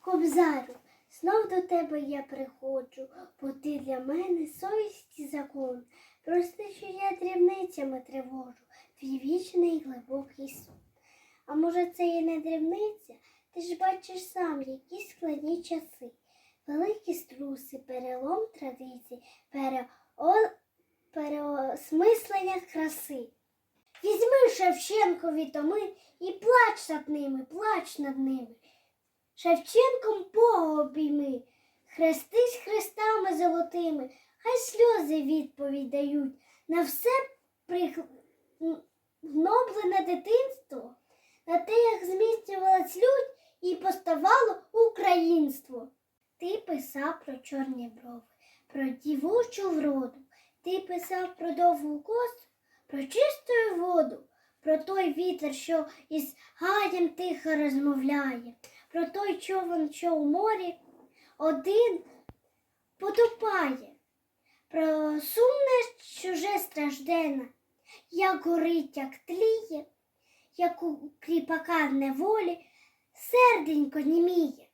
Кобзарю, знов до тебе я приходжу, бо ти для мене совість і закон. Прости, що я дрібницями тривожу, твій вічний глибокий сон. А може, це і не дрібниця? Ти ж бачиш сам, які складні часи. Великі струси, перелом традицій, перео... переосмислення краси. Візьми Шевченкові томи і плач над ними, плач над ними. Шевченком Бога обійми, хрестись хрестами золотими, хай сльози відповідь дають на все пригноблене дитинство, на те, як зміцнювалась лють і поставало українство. Ти писав про чорні брови, про дівочу вроду, ти писав про довгу косу, про чисту воду, про той вітер, що із гаєм тихо розмовляє, про той човен, що у морі один потопає, про сумне чуже страждене, як горить, як тліє, як у кріпака в неволі, серденько німіє.